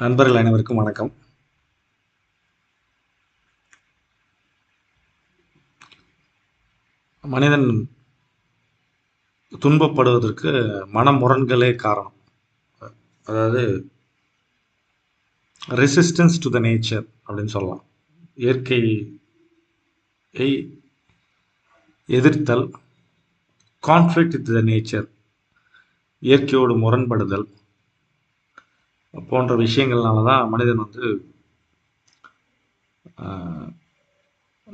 நண்பர்கள் அனைவருக்கும் வணக்கம். மனிதன் துன்பப்படுவதற்கு மனமுரண்களே காரணம். அதாவது ரெசிஸ்டன்ஸ் டு த நேச்சர் அப்படின்னு சொல்லலாம். இயற்கையை எதிர்த்தல் கான்ஃப்ளிக்ட் வித் த நேச்சர் இயற்கையோடு முரண்படுதல் போன்ற விஷயங்கள்னால தான் மனிதன் வந்து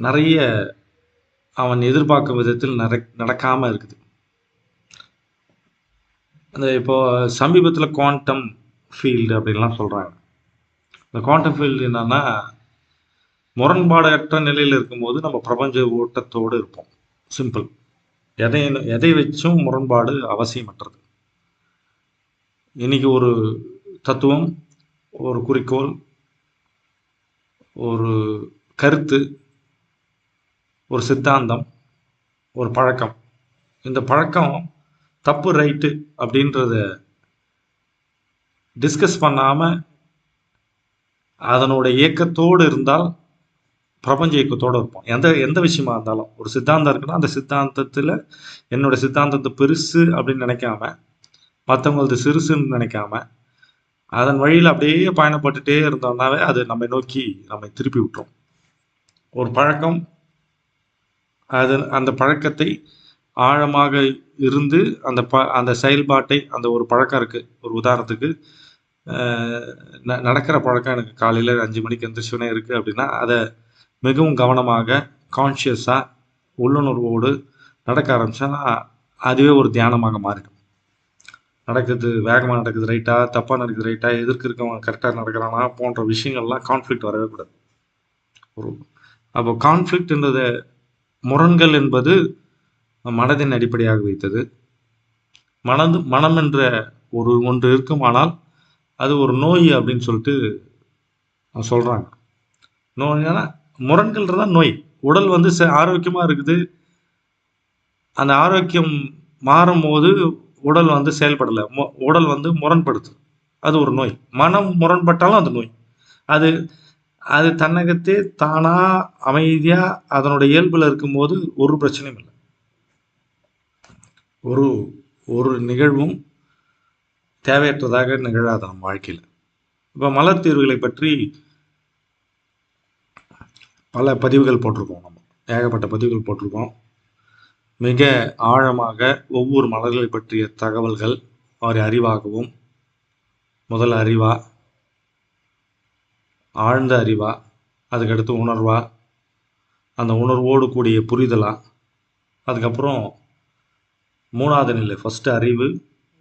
நிறைய அவன் எதிர்பார்க்கும் விதத்தில் நட நடக்காமல் இருக்குது. அந்த இப்போ சமீபத்தில் குவாண்டம் ஃபீல்டு அப்படின்லாம் சொல்கிறாங்க இந்த குவாண்டம் ஃபீல்டு என்னன்னா முரண்பாடற்ற நிலையில் இருக்கும்போது நம்ம பிரபஞ்ச ஓட்டத்தோடு இருப்போம். சிம்பிள் எதை எதை வச்சும் முரண்பாடு அவசியமற்றது. இன்னைக்கு ஒரு தத்துவம் ஒரு குறிக்கோள் ஒரு கருத்து ஒரு சித்தாந்தம் ஒரு பழக்கம். இந்த பழக்கம் தப்பு ரைட்டு அப்படின்றத டிஸ்கஸ் பண்ணாமல் அதனோட இயக்கத்தோடு இருந்தால் பிரபஞ்ச இயக்கத்தோடு இருப்போம். எந்த எந்த விஷயமா இருந்தாலும் ஒரு சித்தாந்தம் இருக்குன்னா அந்த சித்தாந்தத்தில் என்னோட சித்தாந்தத்தை பெருசு அப்படின்னு நினைக்காம மற்றவங்களது சிறுசுன்னு நினைக்காம அதன் வழியில் அப்படியே பயணப்பட்டுட்டே இருந்தோம்னாவே அது நம்மை நோக்கி நம்மை திருப்பி விட்டுரும் ஒரு பழக்கம். அது அந்த பழக்கத்தை ஆழமாக இருந்து அந்த ப அந்த செயல்பாட்டை அந்த ஒரு பழக்கம் இருக்குது ஒரு உதாரணத்துக்கு ந நடக்கிற பழக்கம் எனக்கு காலையில் அஞ்சு மணிக்கு எந்திரிச்சோன்னே இருக்குது அப்படின்னா அதை மிகவும் கவனமாக கான்ஷியஸாக உள்ளுணர்வோடு நடக்க ஆரம்பித்தா அதுவே ஒரு தியானமாக மாறிடும். நடக்குது வேகமாக நடக்குது ரைட்டாக தப்பாக நடக்குது ரைட்டாக எதிர்க்கு இருக்கவன் கரெக்டாக நடக்கிறானா? போன்ற விஷயங்கள்லாம் கான்ஃப்ளிக்ட் வரவே கூடாது. ஒரு அப்போ கான்ஃப்ளிக்ட்ன்றது முரண்கள் என்பது மனதின் அடிப்படையாக வைத்தது. மனது மனம் என்ற ஒரு ஒன்று இருக்குமானால் அது ஒரு நோய் அப்படின்னு சொல்லிட்டு சொல்கிறாங்க நோய்னா முரண்கள்ன்றது தான் நோய். உடல் வந்து ச- ஆரோக்கியமாக இருக்குது. அந்த ஆரோக்கியம் மாறும்போது உடல் வந்து செயல்படலை. மு- உடல் வந்து முரண்படுது. அது ஒரு நோய். மனம் முரண்பட்டாலும் அது நோய். அது அது தன்னகத்தே தானா அமைதியா அதனோட இயல்பில் இருக்கும்போது ஒரு பிரச்சனையும் இல்லை. ஒரு ஒரு நிகழ்வும் தேவையற்றதாக நிகழாது நம்ம வாழ்க்கையில். இப்போ மலர் தீர்வுகளை பற்றி பல பதிவுகள் போட்டிருக்கோம் நம்ம. ஏகப்பட்ட பதிவுகள் போட்டிருக்கோம். மிக ஆழமாக ஒவ்வொரு மலர்களை பற்றிய தகவல்கள் அவரை அறிவாகவும் முதல் அறிவா ஆழ்ந்த அறிவா அதுக்கடுத்து உணர்வா அந்த உணர்வோடு கூடிய புரிதலா அதுக்கப்புறம் மூணாவது நிலை ஃபஸ்ட்டு அறிவு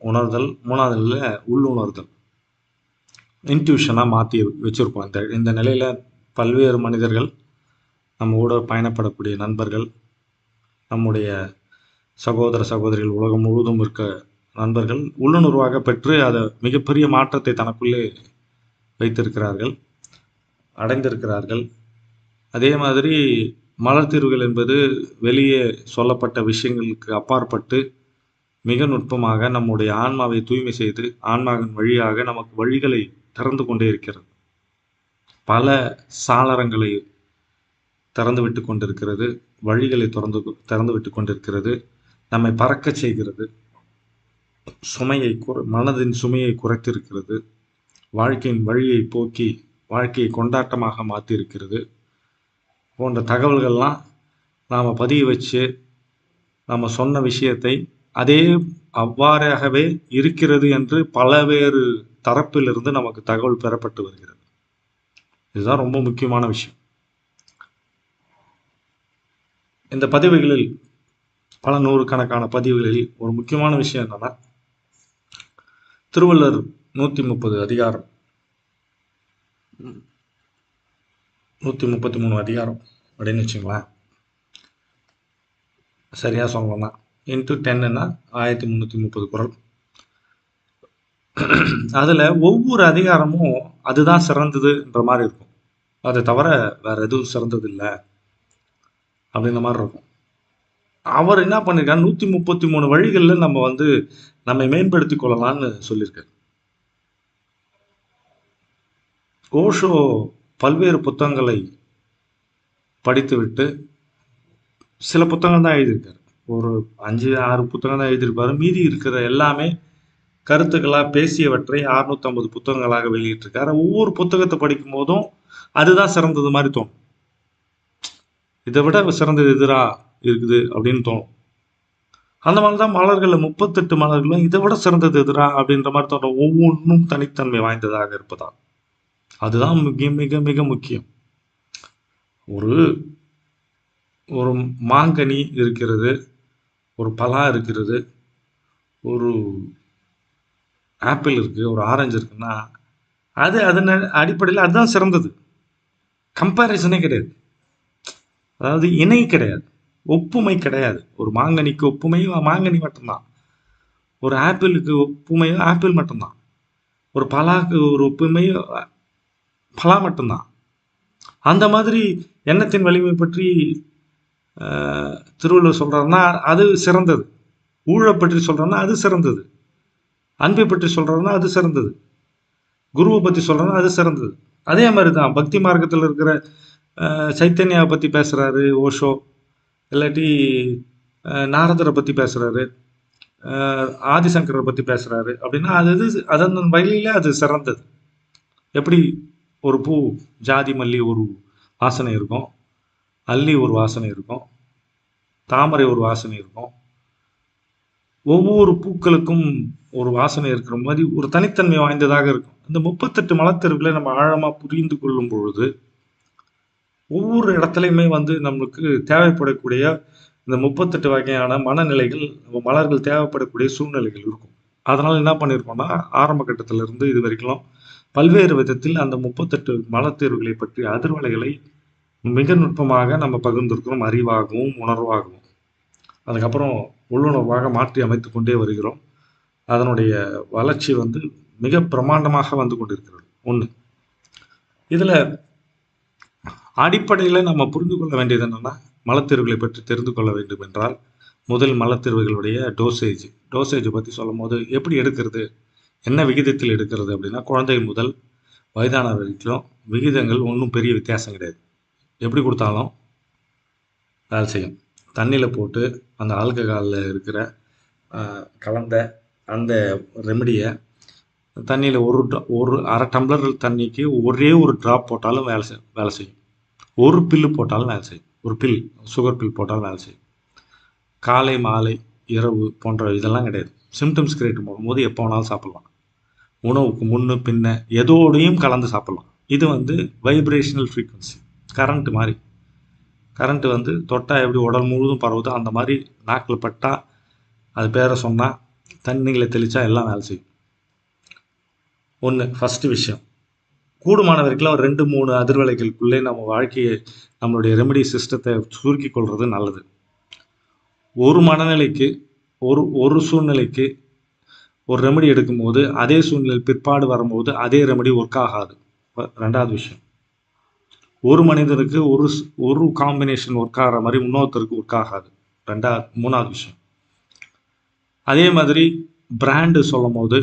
உணர்தல் மூணாவது நிலை உள்ளுணர்தல். இன்ட்யூஷனாக மாற்றி வச்சுருப்போம். இந்த இந்த நிலையில் பல்வேறு மனிதர்கள் நம்ம கூட பயணப்படக்கூடிய நண்பர்கள் நம்முடைய சகோதர சகோதரிகள் உலகம் முழுவதும் இருக்க நண்பர்கள் உள்ளுணர்வாக பெற்று அதை மிகப்பெரிய மாற்றத்தை தனக்குள்ளே வைத்திருக்கிறார்கள் அடைந்திருக்கிறார்கள். அதே மாதிரி மலர் தீர்வுகள் என்பது வெளியே சொல்லப்பட்ட விஷயங்களுக்கு அப்பாற்பட்டு மிக நுட்பமாக நம்முடைய ஆன்மாவை தூய்மை செய்து ஆன்மாவின் வழியாக நமக்கு வழிகளை திறந்து கொண்டே இருக்கிறது. பல சாளரங்களை திறந்து விட்டு கொண்டிருக்கிறது. வழிகளை திறந்து திறந்து விட்டு கொண்டிருக்கிறது. நம்மை பறக்கச் செய்கிறது. சுமையை குறை மனதின் சுமையை குறைத்திருக்கிறது. வாழ்க்கையின் வழியை போக்கி வாழ்க்கையை கொண்டாட்டமாக மாற்றியிருக்கிறது. போன்ற தகவல்கள்லாம் நாம் பதிய வச்சு நம்ம சொன்ன விஷயத்தை அதே அவ்வாறாகவே இருக்கிறது என்று பலவேறு தரப்பிலிருந்து நமக்கு தகவல் பெறப்பட்டு வருகிறது. இதுதான் ரொம்ப முக்கியமான விஷயம். இந்த பதிவுகளில் பல நூறுக்கணக்கான பதிவுகளில் ஒரு முக்கியமான விஷயம் என்னன்னா திருவள்ளுவர் நூற்றி முப்பது அதிகாரம். நூற்றி முப்பத்தி மூணு அதிகாரம் அப்படின்னு வச்சுங்களேன். சரியாக சொல்லணும்னா இன்ட்டு டென்னுன்னா ஆயிரத்தி முந்நூற்றி முப்பது குரல். அதில் ஒவ்வொரு அதிகாரமும் அதுதான் சிறந்ததுன்ற மாதிரி இருக்கும். அதை தவிர வேறு எதுவும் சிறந்தது இல்லை அப்படிங்கிற மாதிரி இருக்கும். அவர் என்ன பண்ணியிருக்காரு நூற்றி முப்பத்தி மூணு வழிகளில் நம்ம வந்து நம்மை மேம்படுத்தி கொள்ளலாம்னு சொல்லியிருக்காரு. ஓஷோ பல்வேறு புத்தகங்களை படித்துவிட்டு சில புத்தகம் தான் எழுதியிருக்காரு. ஒரு அஞ்சு ஆறு புத்தகம் தான் எழுதியிருப்பாரு. மீதி இருக்கிற எல்லாமே கருத்துக்களாக பேசியவற்றை அறுநூத்தம்பது புத்தகங்களாக வெளியிட்டிருக்காரு. ஒவ்வொரு புத்தகத்தை படிக்கும் போதும் அதுதான் சிறந்தது மாதிரி தோணும். இதை விட சிறந்தது எதிரா இருக்குது அப்படின்னு தோணும். அந்த மாதிரி தான் மலர்களில் முப்பத்தெட்டு மலர்களும் இதை விட சிறந்தது எதிரா அப்படின்ற மாதிரி தோணும் ஒவ்வொன்றும் தனித்தன்மை வாய்ந்ததாக இருப்பதா அதுதான் மிக மிக மிக முக்கியம். ஒரு ஒரு மாங்கனி இருக்கிறது ஒரு பலா இருக்கிறது ஒரு ஆப்பிள் இருக்குது ஒரு ஆரஞ்சு இருக்குன்னா அது அதன் அடிப்படையில் அதுதான் சிறந்தது. கம்பேரிசனே கிடையாது. அதாவது இணை கிடையாது. ஒப்புமை கிடையாது. ஒரு மாங்கனிக்கு ஒப்புமையும் மாங்கனி மட்டும்தான். ஒரு ஆப்பிளுக்கு ஒப்புமையும் ஆப்பிள் மட்டும்தான். ஒரு பலாக்கு ஒரு ஒப்புமையும் பலா மட்டும்தான். அந்த மாதிரி எண்ணத்தின் வலிமை பற்றி திருவள்ளுவர் சொல்கிறாருன்னா அது சிறந்தது. ஊழை பற்றி சொல்கிறோன்னா அது சிறந்தது. அன்பை பற்றி சொல்கிறோன்னா அது சிறந்தது. குருவை பற்றி சொல்கிறோன்னா அது சிறந்தது. அதே மாதிரி தான் பக்தி மார்க்கத்தில் இருக்கிற சைத்தன்யாவை பற்றி பேசுகிறாரு ஓஷோ. இல்லாட்டி நாரதரை பற்றி பேசுகிறாரு ஆதிசங்கரை பற்றி பேசுகிறாரு அப்படின்னா அது இது அதன் வழியில அது சிறந்தது. எப்படி ஒரு பூ ஜாதி மல்லி ஒரு வாசனை இருக்கும். அல்லி ஒரு வாசனை இருக்கும். தாமரை ஒரு வாசனை இருக்கும். ஒவ்வொரு பூக்களுக்கும் ஒரு வாசனை இருக்கிற மாதிரி ஒரு தனித்தன்மை வாய்ந்ததாக இருக்கும். இந்த முப்பத்தெட்டு மலத்தெருவுகளை நம்ம ஆழமாக புரிந்து கொள்ளும் பொழுது ஒவ்வொரு இடத்துலையுமே வந்து நம்மளுக்கு தேவைப்படக்கூடிய இந்த முப்பத்தெட்டு வகையான மனநிலைகள் நம்ம மலர்கள் தேவைப்படக்கூடிய சூழ்நிலைகள் இருக்கும். அதனால் என்ன பண்ணியிருக்கோம்னா ஆரம்ப கட்டத்திலிருந்து இது வரைக்கும் பல்வேறு விதத்தில் அந்த முப்பத்தெட்டு மலத்தேர்வுகளை பற்றிய அதிர்வலைகளை மிக நுட்பமாக நம்ம பகிர்ந்திருக்கிறோம். அறிவாகவும் உணர்வாகவும். அதுக்கப்புறம் உள்ளுணர்வாக மாற்றி அமைத்து கொண்டே வருகிறோம். அதனுடைய வளர்ச்சி வந்து மிக பிரமாண்டமாக வந்து கொண்டிருக்கிறது. ஒன்று இதில் அடிப்படையில் நம்ம புரிந்து கொள்ள வேண்டியது என்னென்னா மலத்தீர்வுகளை பற்றி தெரிந்து கொள்ள வேண்டும் என்றால் முதல் மலத்தீர்வுகளுடைய டோசேஜ் டோசேஜ் பற்றி சொல்லும் போது எப்படி எடுக்கிறது? என்ன விகிதத்தில் எடுக்கிறது அப்படின்னா குழந்தை முதல் வயதான வரைக்கும் விகிதங்கள் ஒன்றும் பெரிய வித்தியாசம் கிடையாது. எப்படி கொடுத்தாலும் வேலை செய்யும். தண்ணியில் போட்டு அந்த ஆல்கஹாலில் இருக்கிற கலந்த அந்த ரெமடியை தண்ணியில் ஒரு ஒரு அரை டம்ளர் தண்ணிக்கு ஒரே ஒரு ட்ராப் போட்டாலும் வேலை செய் வேலை செய்யும். ஒரு பில்லு போட்டாலும் வேலை செய்யும். ஒரு பில் சுகர் பில் போட்டாலும் வேலை செய்யும். காலை மாலை இரவு போன்ற இதெல்லாம் கிடையாது. சிம்டம்ஸ் கிரியேட் பண்ணும்போது எப்போ வேணாலும் சாப்பிட்லாம். உணவுக்கு முன்னு பின்ன எதோடையும் கலந்து சாப்பிட்லாம். இது வந்து வைப்ரேஷனல் ஃப்ரீக்குவன்சி கரண்ட் மாதிரி. கரண்ட் வந்து தொட்டால் எப்படி உடல் முழுவதும் பரவுதோ அந்த மாதிரி நாக்கில் பட்டால் அது பேரை சொன்னால் தண்ணிகளை தெளித்தா எல்லாம் வேலை செய்யும். ஒன்று ஃபஸ்ட்டு விஷயம். கூடுமான வரைக்கும் ஒரு ரெண்டு மூணு அதிர்வலைகளுக்குள்ளே நம்ம வாழ்க்கையை நம்மளுடைய ரெமெடி சிஸ்டத்தை சுருக்கி கொள்வது நல்லது. ஒரு மனநிலைக்கு ஒரு ஒரு சூழ்நிலைக்கு ஒரு ரெமெடி எடுக்கும்போது அதே சூழ்நிலை பிற்பாடு வரும்போது அதே ரெமெடி ஒர்க் ஆகாது. ரெண்டாவது விஷயம். ஒரு மனிதனுக்கு ஒரு ஒரு காம்பினேஷன் ஒர்க் ஆகிற மாதிரி இன்னொருத்தருக்கு ஒர்க் ஆகாது. ரெண்டாவது மூணாவது விஷயம். அதே மாதிரி பிராண்டு சொல்லும் போது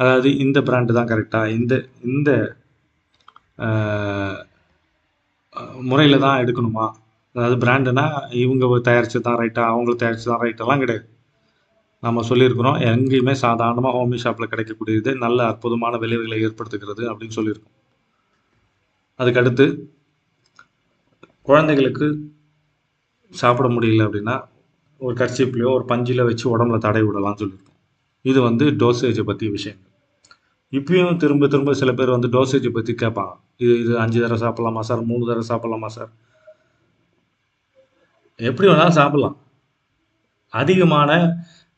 அதாவது இந்த பிராண்டு தான் கரெக்டாக இந்த இந்த முறையில் தான் எடுக்கணுமா? அதாவது பிராண்டுனா இவங்க தயாரித்து தான் ரைட்டா அவங்க தயாரித்து தான் ரைட்டெல்லாம் கிடையாது. நம்ம சொல்லியிருக்கிறோம் எங்கேயுமே சாதாரணமாக ஹோமி ஷாப்பில் கிடைக்கக்கூடியது நல்ல அற்புதமான விளைவுகளை ஏற்படுத்துகிறது அப்படின்னு சொல்லியிருக்கோம். அதுக்கடுத்து குழந்தைகளுக்கு சாப்பிட முடியல அப்படின்னா ஒரு கர்ச்சீப்லையோ ஒரு பஞ்சில வச்சு உடம்புல தடை விடலாம்னு சொல்லியிருக்கோம். இது வந்து டோசேஜை பற்றிய விஷயங்கள். இப்பயும் திரும்ப திரும்ப சில பேர் வந்து டோசேஜை பற்றி கேட்பாங்க. இது இது அஞ்சு தடவை சாப்பிட்லாமா சார் மூணு தடவை சாப்பிட்லாமா சார் எப்படி வேணாலும் சாப்பிட்லாம். அதிகமான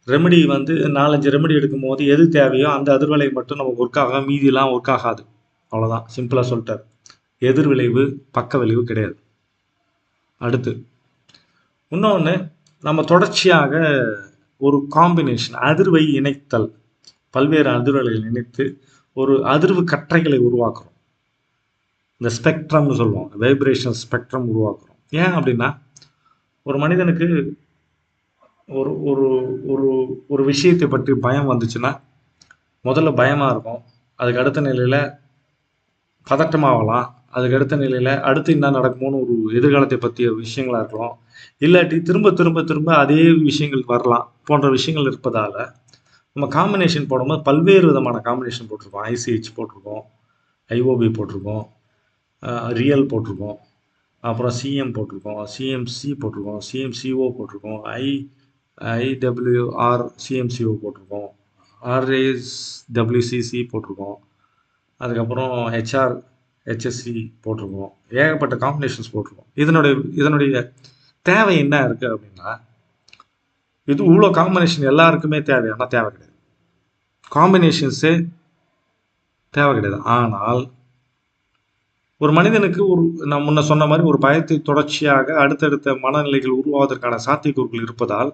ரெமெடி வந்து நாலஞ்சு ரெமெடி எடுக்கும் போது எது தேவையோ அந்த அதிர்வலை மட்டும் நம்ம ஒர்க் ஆகும் மீதியெல்லாம் ஒர்க் ஆகாது. அவ்வளோதான் சிம்பிளாக சொல்லிட்டார். எதிர்விளைவு பக்க விளைவு கிடையாது. அடுத்து இன்னொன்று நம்ம தொடர்ச்சியாக ஒரு காம்பினேஷன் அதிர்வை இணைத்தல். பல்வேறு அதிர்வுகளை இணைத்து ஒரு அதிர்வு கற்றைகளை உருவாக்குறோம். இந்த ஸ்பெக்ட்ரம்னு சொல்லுவோம். வைப்ரேஷன் ஸ்பெக்ட்ரம் உருவாக்குறோம். ஏன் அப்படின்னா ஒரு மனிதனுக்கு ஒரு ஒரு ஒரு ஒரு விஷயத்தை பற்றி பயம் வந்துச்சுன்னா முதல்ல பயமாக இருக்கும். அதுக்கு அடுத்த நிலையில் பதட்டமாகலாம். அதுக்கு அடுத்த நிலையில் அடுத்து என்ன நடக்குமோன்னு ஒரு எதிர்காலத்தை பற்றிய விஷயங்களாக இருக்கலாம். இல்லாட்டி திரும்ப திரும்ப திரும்ப அதே விஷயங்கள் வரலாம் போன்ற விஷயங்கள் இருப்பதால் நம்ம காம்பினேஷன் போடும்போது பல்வேறு விதமான காம்பினேஷன் போட்டிருக்கோம். ஐசிஹெச் போட்டிருக்கோம். ஐஓபி போட்டிருக்கோம். ரியல் போட்டிருக்கோம். அப்புறம் சிஎம் போட்டிருக்கோம். சிஎம்சி போட்டிருக்கோம். சிஎம்சிஓ போட்டிருக்கோம். ஐ ஐடபிள்யூஆர் சிஎம்சிஓ போட்டிருக்கோம். ஆர்ஏஎஸ் டபிள்யூசிசி போட்டிருக்கோம். அதுக்கப்புறம் ஹெச்ஆர் ஹெச்எஸ்சி போட்டிருக்கோம். ஏகப்பட்ட காம்பினேஷன்ஸ் போட்டிருக்கோம். இதனுடைய இதனுடைய தேவை என்ன இருக்குது அப்படின்னா இது இவ்வளோ காம்பினேஷன் எல்லாருக்குமே தேவை. ஆனால் தேவை கிடையாது. காம்பினேஷன்ஸே தேவை கிடையாது. ஆனால் ஒரு மனிதனுக்கு ஒரு நான் முன்ன சொன்ன மாதிரி ஒரு பயத்தை தொடர்ச்சியாக அடுத்தடுத்த மனநிலைகள் உருவாவதற்கான சாத்தியக்கூறுகள் இருப்பதால்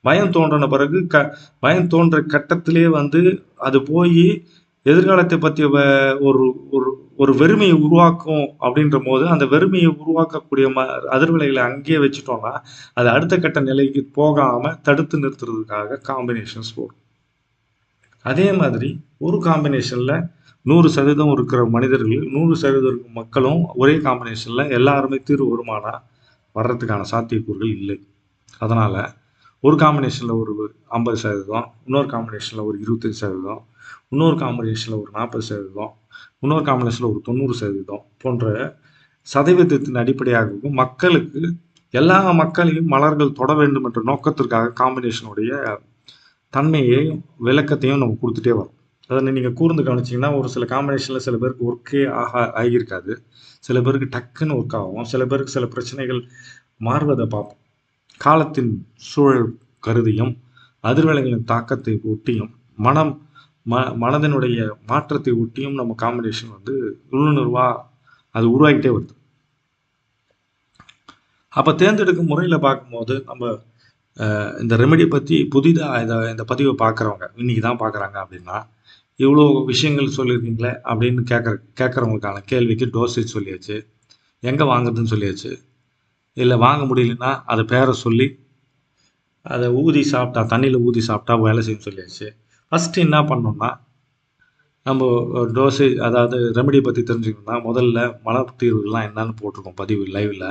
பயம் தோன்றின பிறகு க பயம் தோன்ற கட்டத்திலே வந்து அது போய் எதிர்காலத்தை பற்றிய வ- ஒரு ஒரு ஒரு வெறுமையை உருவாக்கும் அப்படின்ற போது அந்த வெறுமையை உருவாக்கக்கூடிய ம அதிர்வலைகளை அங்கேயே வச்சுட்டோம்னா அது அடுத்த கட்ட நிலைக்கு போகாமல் தடுத்து நிறுத்துறதுக்காக காம்பினேஷன்ஸ் போடும். அதே மாதிரி ஒரு காம்பினேஷனில் நூறு சதவீதம் இருக்கிற மனிதர்கள் நூறு சதவீதம் மக்களும் ஒரே காம்பினேஷனில் எல்லாருமே தீர்வு வருமானா வர்றதுக்கான சாத்தியக்கூறுகள் இல்லை. அதனால் ஒரு காம்பினேஷனில் ஒரு ஐம்பது சதவீதம் இன்னொரு காம்பினேஷனில் ஒரு இருபத்தஞ்சு சதவீதம் இன்னொரு காம்பினேஷன்ல ஒரு நாற்பது சதவீதம் இன்னொரு காம்பினேஷனில் ஒரு தொண்ணூறு சதவீதம் போன்ற சதவீதத்தின் அடிப்படையாகவும் மக்களுக்கு எல்லா மக்களையும் மலர்கள் தொட வேண்டும் என்ற நோக்கத்திற்காக காம்பினேஷனுடைய தன்மையையும் விளக்கத்தையும் நம்ம கொடுத்துட்டே வரோம். அதை நீங்கள் கூர்ந்து கவனிச்சிங்கன்னா ஒரு சில காம்பினேஷனில் சில பேருக்கு ஒர்க்கே ஆகா ஆகியிருக்காது. சில பேருக்கு டக்குன்னு ஒர்க் ஆகும். சில பேருக்கு சில பிரச்சனைகள் மாறுவதை பார்ப்போம். காலத்தின் சூழல் கருதியும் அதிர்வலைகளின் தாக்கத்தை ஒட்டியும் மனம் ம மனதினுடைய மாற்றத்தை ஒட்டியும் நம்ம காம்பினேஷன் வந்து உள்ளுணர்வாக அது உருவாகிட்டே வருது. அப்போ தேர்ந்தெடுக்கும் முறையில் பார்க்கும்போது நம்ம இந்த ரெமெடி பற்றி புதிதாக இதை இந்த பதிவை பார்க்குறவங்க இன்னைக்கு தான் பார்க்குறாங்க அப்படின்னா இவ்வளோ விஷயங்கள் சொல்லியிருக்கீங்களே அப்படின்னு கேட்குற கேட்குறவங்களுக்கான கேள்விக்கு டோசேஜ் சொல்லியாச்சு எங்கே வாங்குறதுன்னு சொல்லியாச்சு இல்லை வாங்க முடியலன்னா அதை பேரை சொல்லி அதை ஊதி சாப்பிட்டா தண்ணியில் ஊதி சாப்பிட்டா வேலை செய்யும் சொல்லியாச்சு ஃபஸ்ட்டு என்ன பண்ணோம்னா நம்ம டோசேஜ் அதாவது ரெமெடி பற்றி தெரிஞ்சுக்கணும்னா முதல்ல மலர் தீர்வுகள்லாம் என்னென்னு போட்டிருக்கோம் பதிவு லைவில்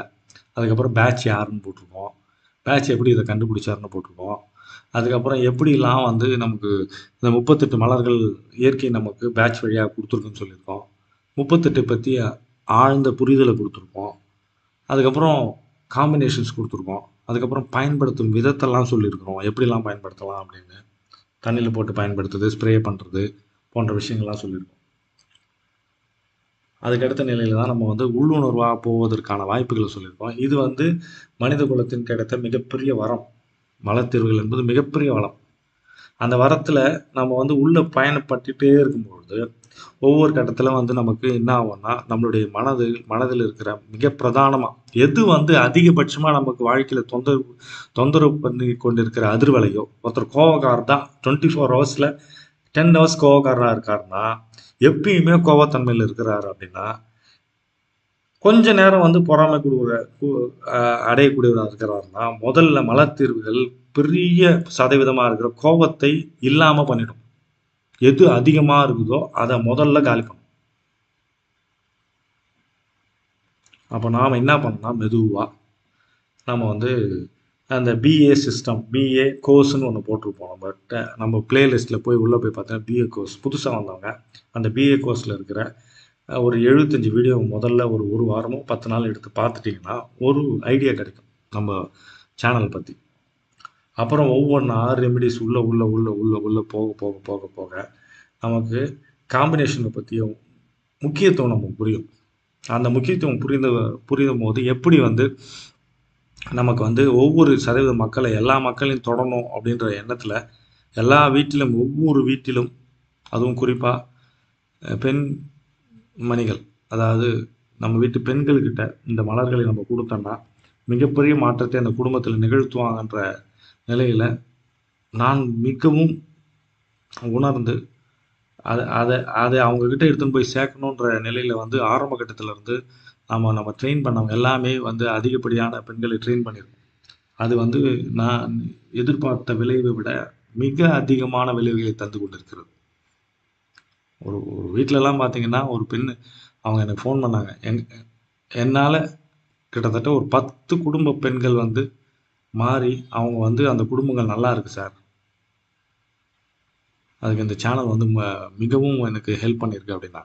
அதுக்கப்புறம் பேட்ச் யாருன்னு போட்டிருக்கோம். பேட்ச் எப்படி இதை கண்டுபிடிச்சாருன்னு போட்டிருக்கோம். அதுக்கப்புறம் எப்படிலாம் வந்து நமக்கு இந்த முப்பத்தெட்டு மலர்கள் இயற்கை நமக்கு பேட்ச் வழியாக கொடுத்துருக்குன்னு சொல்லியிருக்கோம். முப்பத்தெட்டு பற்றி ஆழ்ந்த புரிதலை கொடுத்துருக்கோம். அதுக்கப்புறம் காம்பினேஷன்ஸ் கொடுத்துருக்கோம். அதுக்கப்புறம் பயன்படுத்தும் விதத்தெல்லாம் சொல்லியிருக்கிறோம். எப்படிலாம் பயன்படுத்தலாம் அப்படின்னு. தண்ணியில் போட்டு பயன்படுத்துறது ஸ்ப்ரே பண்ணுறது போன்ற விஷயங்கள்லாம் சொல்லியிருக்கோம். அதுக்கடுத்த நிலையில் தான் நம்ம வந்து உள்ளுணர்வாக போவதற்கான வாய்ப்புகளை சொல்லியிருக்கோம். இது வந்து மனித குலத்தின் கிடைத்த மிகப்பெரிய வரம். மலத்தீர்வுகள் என்பது மிகப்பெரிய வளம். அந்த வரத்தில் நம்ம வந்து உள்ளே பயணப்பட்டுட்டே இருக்கும்பொழுது ஒவ்வொரு கட்டத்தில் வந்து நமக்கு என்ன ஆகும்னா நம்மளுடைய மனது மனதில் இருக்கிற மிக பிரதானமாக எது வந்து அதிகபட்சமாக நமக்கு வாழ்க்கையில் தொந்தரவு தொந்தரவு பண்ணி கொண்டிருக்கிற அதிர்வலையோ ஒருத்தர் கோவக்காரர் தான் டுவெண்ட்டி ஃபோர் ஹவர்ஸில் டென் ஹவர்ஸ் கோவக்காரராக இருக்காருன்னா எப்பயுமே கோவத்தன்மையில் இருக்கிறாரு அப்படின்னா கொஞ்ச நேரம் வந்து பொறாமை கொடுக்குற அடையக்கூடியவராக இருக்கிறாருன்னா முதல்ல மலத்தீர்வுகள் பெரிய சதவீதமாக இருக்கிற கோபத்தை இல்லாமல் பண்ணிடும். எது அதிகமாக இருக்குதோ அதை முதல்ல காலி பண்ணும் அப்போ நாம் என்ன பண்ணலாம்? மெதுவாக நம்ம வந்து அந்த பிஏ சிஸ்டம் பிஏ கோர்ஸ்னு ஒன்று போட்டிருப்போம். நம்ம நம்ம பிளேலிஸ்ட்டில் போய் உள்ளே போய் பார்த்தீங்கன்னா பிஏ கோர்ஸ் புதுசாக வந்தவங்க அந்த பிஏ கோர்ஸில் இருக்கிற ஒரு எழுபத்தஞ்சி வீடியோ முதல்ல ஒரு ஒரு வாரமோ பத்து நாள் எடுத்து பார்த்துட்டிங்கன்னா ஒரு ஐடியா கிடைக்கும் நம்ம சேனல் பற்றி அப்புறம் ஒவ்வொன்றா ரெமிடிஸ் உள்ளே உள்ளே உள்ளே உள்ளே உள்ளே போக போக போக போக நமக்கு காம்பினேஷனை பற்றிய முக்கியத்துவம் நமக்கு புரியும். அந்த முக்கியத்துவம் புரிந்த புரியும் போது எப்படி வந்து நமக்கு வந்து ஒவ்வொரு சதவீத மக்களை எல்லா மக்களையும் தொடணும் அப்படின்ற எண்ணத்தில் எல்லா வீட்டிலும் ஒவ்வொரு வீட்டிலும் அதுவும் குறிப்பாக பெண் மணிகள் அதாவது நம்ம வீட்டு பெண்கள்கிட்ட இந்த மலர்களை நம்ம கொடுத்தோம்னா மிகப்பெரிய மாற்றத்தை அந்த குடும்பத்தில் நிகழ்த்துவாங்கன்ற நிலையில் நான் மிகவும் உணர்ந்து அதை அதை அதை அவங்கக்கிட்ட எடுத்துன்னு போய் சேர்க்கணுன்ற நிலையில் வந்து ஆரம்ப கட்டத்திலேருந்து நம்ம நம்ம ட்ரெயின் பண்ணவங்க எல்லாமே வந்து அதிகப்படியான பெண்களை ட்ரெயின் பண்ணியிருக்கோம் அது வந்து நான் எதிர்பார்த்த விளைவை விட மிக அதிகமான விளைவுகளை தந்து கொண்டிருக்கிறது. ஒரு ஒரு வீட்டிலலாம் பார்த்தீங்கன்னா ஒரு பெண் அவங்க எனக்கு ஃபோன் பண்ணாங்க. எங் என்னால் கிட்டத்தட்ட ஒரு பத்து குடும்ப பெண்கள் வந்து மாறி அவங்க வந்து அந்த குடும்பங்கள் நல்லா இருக்கு சார் அதுக்கு இந்த சேனல் வந்து ம- மிகவும் எனக்கு ஹெல்ப் பண்ணியிருக்கு அப்படின்னா.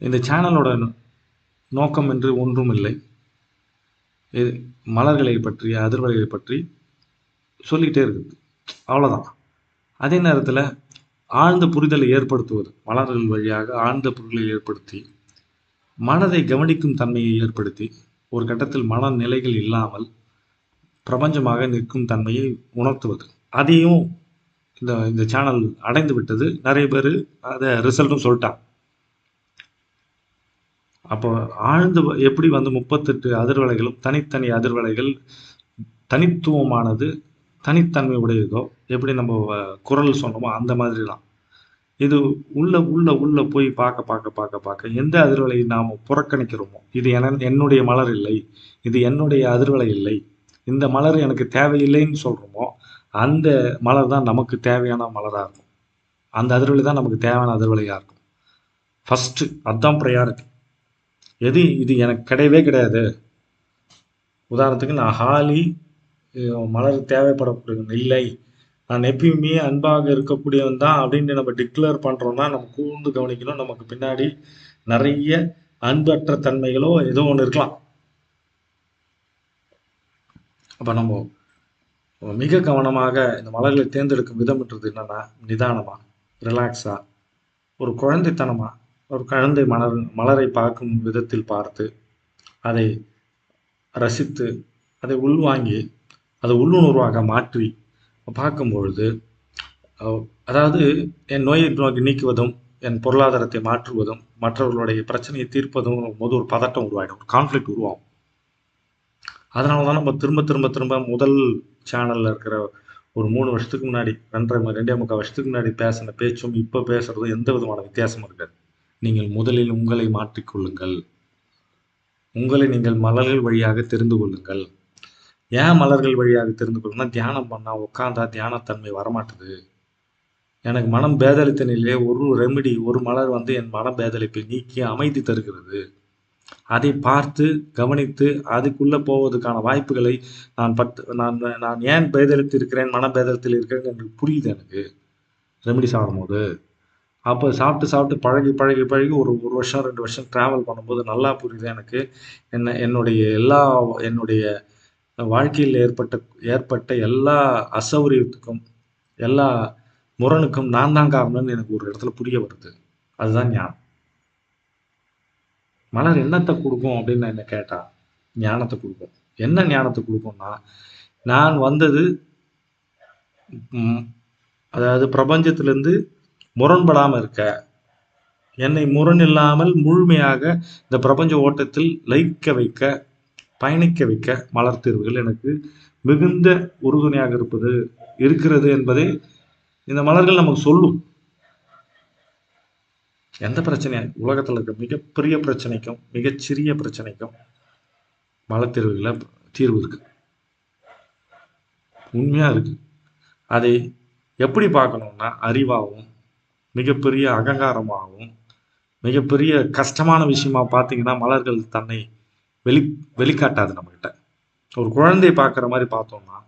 இந்த சேனலோட நோக்கம் என்று ஒன்றும் இல்லை இது மலர்களை பற்றி அதிர்வலைகளை பற்றி சொல்லிக்கிட்டே இருக்குது. அவ்வளோதான் அதே நேரத்தில் ஆழ்ந்த புரிதலை ஏற்படுத்துவது மலர்கள் வழியாக ஆழ்ந்த புரிதலை ஏற்படுத்தி மனதை கவனிக்கும் தன்மையை ஏற்படுத்தி ஒரு கட்டத்தில் மனநிலைகள் இல்லாமல் பிரபஞ்சமாக நிற்கும் தன்மையை உணர்த்துவது. அதையும் இந்த இந்த சேனல் அடைந்து விட்டது. நிறைய பேர் அதை ரிசல்ட்டும் சொல்லிட்டாங்க. அப்போ ஆழ்ந்து எப்படி வந்து முப்பத்தெட்டு அதிர்வலைகளும் தனித்தனி அதிர்வலைகள் தனித்துவமானது தனித்தன்மை உடையதோ எப்படி நம்ம வ- குரல் சொன்னோமோ அந்த மாதிரி தான் இது உள்ள உள்ள உள்ள போய் பார்க்க பார்க்க பார்க்க பார்க்க எந்த அதிர்வலையை நாம் புறக்கணிக்கிறோமோ இது என என்னுடைய மலர் இல்லை இது என்னுடைய அதிர்வலை இல்லை இந்த மலர் எனக்கு தேவையில்லைன்னு சொல்கிறோமோ அந்த மலர் தான் நமக்கு தேவையான மலராக இருக்கும். அந்த அதிர்வலை தான் நமக்கு தேவையான அதிர்வலையாக இருக்கும். ஃபஸ்ட்டு அதுதான் ப்ரையாரிட்டி எது இது எனக்கு கிடையவே கிடையாது. உதாரணத்துக்கு நான் ஹாலி மலர் தேவைப்படக்கூடிய இல்லை. நான் எப்பயுமே அன்பாக இருக்கக்கூடியவன் தான் அப்படின்னு நம்ம டிக்ளேர் பண்ணுறோம்னா நம்ம கூர்ந்து கவனிக்கணும். நமக்கு பின்னாடி நிறைய அன்பற்ற தன்மைகளோ ஏதோ ஒன்று இருக்கலாம். அப்போ நம்ம மிக கவனமாக இந்த மலர்களை தேர்ந்தெடுக்கும் விதம்ன்றது என்னன்னா நிதானமாக ரிலாக்ஸாக ஒரு குழந்தைத்தனமாக ஒரு குழந்தை மலர் மலரை பார்க்கும் விதத்தில் பார்த்து அதை ரசித்து அதை உள்வாங்கி அதை உள்ளுணர்வாக மாற்றி பார்க்கும்பொழுது பொழுது அதாவது என் நோயை நோக்கி நீக்குவதும் என் பொருளாதாரத்தை மாற்றுவதும் மற்றவர்களுடைய பிரச்சனையை தீர்ப்பதும் போது ஒரு பதட்டம் உருவாகிடும் ஒரு கான்ஃப்ளிக்ட் உருவாகும். அதனால தான் நம்ம திரும்ப திரும்ப திரும்ப முதல் சேனலில் இருக்கிற ஒரு மூணு வருஷத்துக்கு முன்னாடி ரெண்டரை ரெண்டே முக்கால் வருஷத்துக்கு முன்னாடி பேசின பேச்சும் இப்போ பேசுகிறது எந்த விதமான வித்தியாசமும் இருக்காது. நீங்கள் முதலில் உங்களை மாற்றிக்கொள்ளுங்கள். உங்களை நீங்கள் மலர்கள் வழியாக தெரிந்து கொள்ளுங்கள். ஏன் மலர்கள் வழியாக தெரிந்து கொள்ளணும்னா தியானம் பண்ணால் உட்காந்தா தியானத்தன்மை வரமாட்டுது. எனக்கு மனம் பேதளித்த நிலையிலே ஒரு ரெமிடி ஒரு மலர் வந்து என் மன பேதளிப்பை நீக்கி அமைதி தருகிறது. அதை பார்த்து கவனித்து அதுக்குள்ள போவதற்கான வாய்ப்புகளை நான் பத்து நான் நான் ஏன் பேதலித்து இருக்கிறேன் மனபேதலத்தில் இருக்கிறேன் என்று புரியுது எனக்கு. ரெமிடி சாப்பிடும்போது. அப்போ சாப்பிட்டு சாப்பிட்டு பழகி பழகி பழகி ஒரு ஒரு வருஷம் ரெண்டு வருஷம் ட்ராவல் பண்ணும்போது நல்லா புரியுது எனக்கு. என்ன என்னுடைய எல்லா என்னுடைய வாழ்க்கையில் ஏற்பட்ட ஏற்பட்ட எல்லா அசௌகரியத்துக்கும் எல்லா முரணுக்கும் நான் தான் காரணம்னு எனக்கு ஒரு இடத்துல புரிய வருது. அதுதான் ஞானம். மலர் என்னத்தை கொடுக்கும் அப்படின்னு நான் என்ன கேட்டா ஞானத்தை கொடுக்கும். என்ன ஞானத்தை கொடுக்கும்னா நான் வந்தது அதாவது பிரபஞ்சத்திலிருந்து முரண்படாமல் இருக்க என்னை முரண் இல்லாமல் முழுமையாக இந்த பிரபஞ்ச ஓட்டத்தில் லயிக்க வைக்க பயணிக்க வைக்க மலர் தீர்வுகள் எனக்கு மிகுந்த உறுதுணையாக இருப்பது இருக்கிறது என்பதை இந்த மலர்கள் நமக்கு சொல்லும். எந்த பிரச்சனையா? உலகத்தில் இருக்க மிகப்பெரிய பிரச்சனைக்கும் மிகச்சிறிய பிரச்சனைக்கும் மலத்தீர்வுகளில் தீர்வு இருக்கு. உண்மையா இருக்கு. அதை எப்படி பார்க்கணும்னா அறிவாகவும் மிகப்பெரிய அகங்காரமாகவும் மிகப்பெரிய கஷ்டமான விஷயமா பார்த்தீங்கன்னா மலர்கள் தன்னை வெளி வெளிக்காட்டாது நம்மகிட்ட. ஒரு குழந்தையை பார்க்குற மாதிரி பார்த்தோம்னா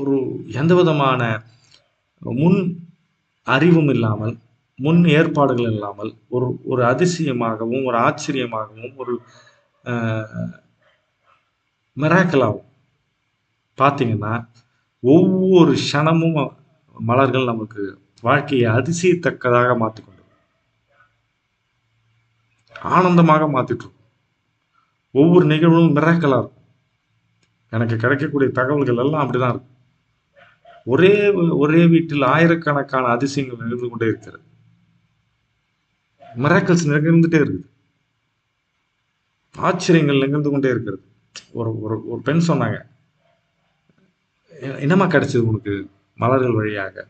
ஒரு எந்த விதமான முன் அறிவும் இல்லாமல் முன் ஏற்பாடுகள் இல்லாமல் ஒரு ஒரு அதிசயமாகவும் ஒரு ஆச்சரியமாகவும் ஒரு மிராக்கலாகவும் பார்த்தீங்கன்னா ஒவ்வொரு க்ஷணமும் மலர்கள் நமக்கு வாழ்க்கையை அதிசயத்தக்கதாக மாற்றிக்கொண்டு ஆனந்தமாக மாத்திட்டு இருக்கும் ஒவ்வொரு நிகழ்வும் மிராக்கலா இருக்கும். எனக்கு கிடைக்கக்கூடிய தகவல்கள் எல்லாம் அப்படிதான் இருக்கும். ஒரே ஒரே வீட்டில் ஆயிரக்கணக்கான அதிசயங்கள் நிகழ்ந்து கொண்டே இருக்கிறது. மிராக்கல்ஸ் நிகழ்ந்துட்டே இருக்குது. ஆச்சரியங்கள் நிகழ்ந்து கொண்டே இருக்கிறது. ஒரு ஒரு ஒரு பெண் சொன்னாங்க என்னமா கிடைச்சது உனக்கு மலர்கள் வழியாக?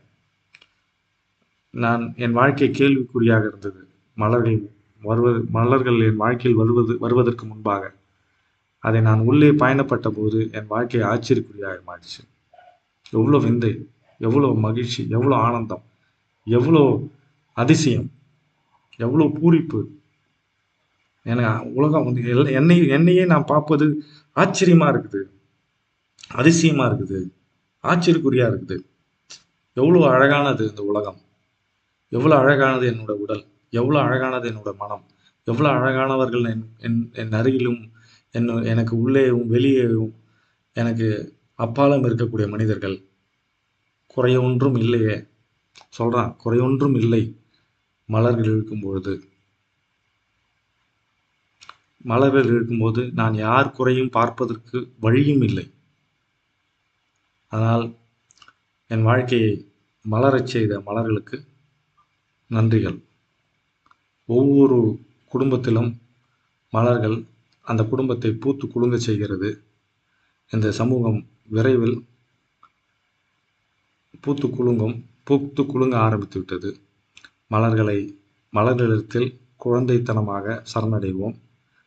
நான் என் வாழ்க்கை கேள்விக்குறியாக இருந்தது. மலர்கள் வருவது மலர்கள் என் வாழ்க்கையில் வருவது வருவதற்கு முன்பாக அதை நான் உள்ளே பயணப்பட்ட போது என் வாழ்க்கை ஆச்சரியக்குறியாக மாறிச்சு. எவ்வளோ விந்தை எவ்வளோ மகிழ்ச்சி எவ்வளோ ஆனந்தம் எவ்வளோ அதிசயம் எவ்வளோ பூரிப்பு. எனக்கு உலகம் வந்து எல் என்னை என்னையே நான் பார்ப்பது ஆச்சரியமாக இருக்குது. அதிசயமாக இருக்குது. ஆச்சரியக்குறியாக இருக்குது. எவ்வளோ அழகானது இந்த உலகம். எவ்வளோ அழகானது என்னோட உடல். எவ்வளோ அழகானது என்னோட மனம். எவ்வளோ அழகானவர்கள் என் என் என் அருகிலும் என் எனக்கு உள்ளேயும் வெளியேயும் எனக்கு அப்பாலும் இருக்கக்கூடிய மனிதர்கள் குறையொன்றும் இல்லையே? சொல்கிறான் குறை ஒன்றும் இல்லை. மலர்கள் இருக்கும் பொழுது மலர்கள் இருக்கும்போது நான் யார் குறையும் பார்ப்பதற்கு வழியும் இல்லை. அதனால் என் வாழ்க்கையை மலரச் செய்த மலர்களுக்கு நன்றிகள். ஒவ்வொரு குடும்பத்திலும் மலர்கள் அந்த குடும்பத்தை பூத்து குலுங்க செய்கிறது. இந்த சமூகம் விரைவில் பூத்து குலுங்கும் பூத்து குலுங்க ஆரம்பித்து விட்டது. மலர்களை மலர்களிடத்தில் குழந்தைத்தனமாக சரணடைவோம்.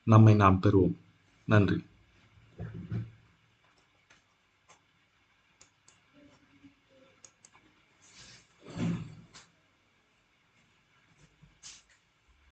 நம்மை நாம் பெறுவோம். நன்றி.